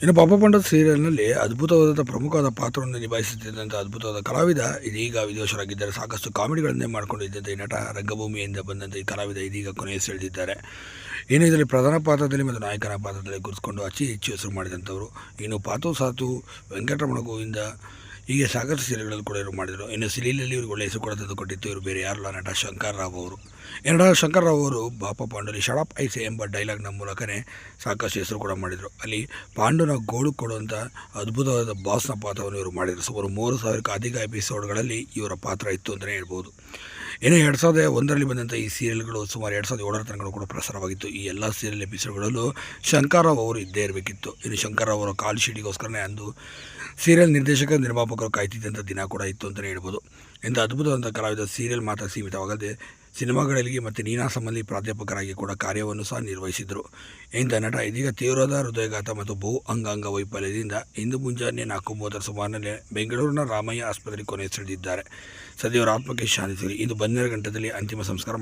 ಇನ್ನು ಪಾಪ ಪಂಡದ ಸೀರಿಯಲ್ನಲ್ಲಿ ಅದ್ಭುತವಾದ ಪ್ರಮುಖವಾದ ಪಾತ್ರವನ್ನು ನಿಭಾಯಿಸುತ್ತಿದ್ದಂಥ ಅದ್ಭುತವಾದ ಕಲಾವಿದ ಇದೀಗ ವಿದೇಶರಾಗಿದ್ದಾರೆ ಸಾಕಷ್ಟು ಕಾಮಿಡಿಗಳನ್ನೇ ಮಾಡಿಕೊಂಡಿದ್ದಂಥ ಈ ನಟ ರಂಗಭೂಮಿಯಿಂದ ಬಂದಂಥ ಈ ಕಲಾವಿದ ಇದೀಗ ಕೊನೆಯ ಸೆಳೆದಿದ್ದಾರೆ. ಇನ್ನು ಇದರಲ್ಲಿ ಪ್ರಧಾನ ಪಾತ್ರದಲ್ಲಿ ಮತ್ತು ನಾಯಕನ ಪಾತ್ರದಲ್ಲಿ ಗುರುತಿಸಿಕೊಂಡು ಅಚ್ಚಿ ಹೆಚ್ಚು ಹೆಸರು ಮಾಡಿದಂಥವರು. ಇನ್ನು ಪಾತು ಸಾತು ವೆಂಕಟರಮಣ ಗೋವಿಂದ ಹೀಗೆ ಸಾಕಷ್ಟು ಸೀರಿಯಲ್ಗಳಲ್ಲಿ ಕೂಡ ಇವರು ಮಾಡಿದರು. ಇನ್ನು ಸಿಲೀಲಲ್ಲಿ ಇವ್ರಿಗೆ ಒಳ್ಳೆ ಹೆಸರು ಕೂಡ ತಂದು ಕೊಟ್ಟಿತ್ತು ಇವರು ಬೇರೆ ಯಾರಲ್ಲ ನಟ ಶಂಕರ್ ರಾವ್ ಅವರು. ಈ ಶಂಕರ್ರಾವ್ ಶಂಕರ್ ಅವರು, ಬಾಪ ಪಾಂಡುಲಿ ಶಡಪ್ ಐಸೆ ಎಂಬ ಡೈಲಾಗ್ನ ಮೂಲಕನೇ ಸಾಕಷ್ಟು ಹೆಸರು ಕೂಡ ಮಾಡಿದರು. ಅಲ್ಲಿ ಪಾಂಡುನ ಗೋಳು ಕೊಡುವಂಥ ಅದ್ಭುತವಾದ ಬಾಸ್ನ ಪಾತ್ರವನ್ನು ಇವರು ಮಾಡಿದರು. ಸುಮಾರು ಮೂರು ಸಾವಿರಕ್ಕೂ ಅಧಿಕ ಎಪಿಸೋಡ್ಗಳಲ್ಲಿ ಇವರ ಪಾತ್ರ ಇತ್ತು ಅಂತಲೇ ಹೇಳ್ಬೋದು. ಇನ್ನು ಎರಡು ಸಾವಿರದ ಒಂದರಲ್ಲಿ ಬಂದಂಥ ಈ ಸೀರಿಯಲ್ಗಳು ಸುಮಾರು ಎರಡು ಸಾವಿರದ ಏಳರ ತನಕ ಕೂಡ ಪ್ರಸಾರವಾಗಿತ್ತು. ಈ ಎಲ್ಲ ಸೀರಿಯಲ್ ಎಪಿಸೋಡ್ಗಳಲ್ಲೂ ಶಂಕರಾವ್ ಅವರು ಇದ್ದೇ ಇರಬೇಕಿತ್ತು. ಇನ್ನು ಶಂಕರಾವ್ ಅವರ ಕಾಲ್ ಶೀಟಿಗೋಸ್ಕರನೇ ಅಂದು ಸೀರಿಯಲ್ ನಿರ್ದೇಶಕ, ನಿರ್ಮಾಪಕರು ಕಾಯ್ತಿದ್ದಂಥ ದಿನ ಕೂಡ ಇತ್ತು ಅಂತಲೇ ಹೇಳ್ಬೋದು. ಇಂಥ ಅದ್ಭುತವಾದಂಥ ಕಲಾವಿದ ಸೀರಿಯಲ್ ಮಾತ್ರ ಸೀಮಿತವಾಗದೆ ಸಿನಿಮಾಗಳಿಗೆ ಮತ್ತು ಸಂಬಂಧಿ ಪ್ರಾಧ್ಯಾಪಕರಾಗಿ ಕೂಡ ಕಾರ್ಯವನ್ನು ಸಹ ನಿರ್ವಹಿಸಿದರು. ಇಂಥ ನಟ ಇದೀಗ ತೀವ್ರದ ಹೃದಯಘಾತ ಮತ್ತು ಬಹು ಅಂಗಾಂಗ ವೈಫಲ್ಯದಿಂದ ಇಂದು ಮುಂಜಾನೆ ನಾಲ್ಕು ಮೂವತ್ತರ ಸುಮಾರಿನಲ್ಲಿ ಬೆಂಗಳೂರಿನ ರಾಮಯ್ಯ ಆಸ್ಪತ್ರೆಗೆ ಕೊನೆ ಸೆಳೆದಿದ್ದಾರೆ ಸದ್ಯ ಆತ್ಮಕ್ಕೆ ಶಾಂತಿ ಇಂದು ಬನ್ನೆರಡು ಗಂಟೆಯಲ್ಲಿ ಅಂತಿಮ ಸಂಸ್ಕಾರ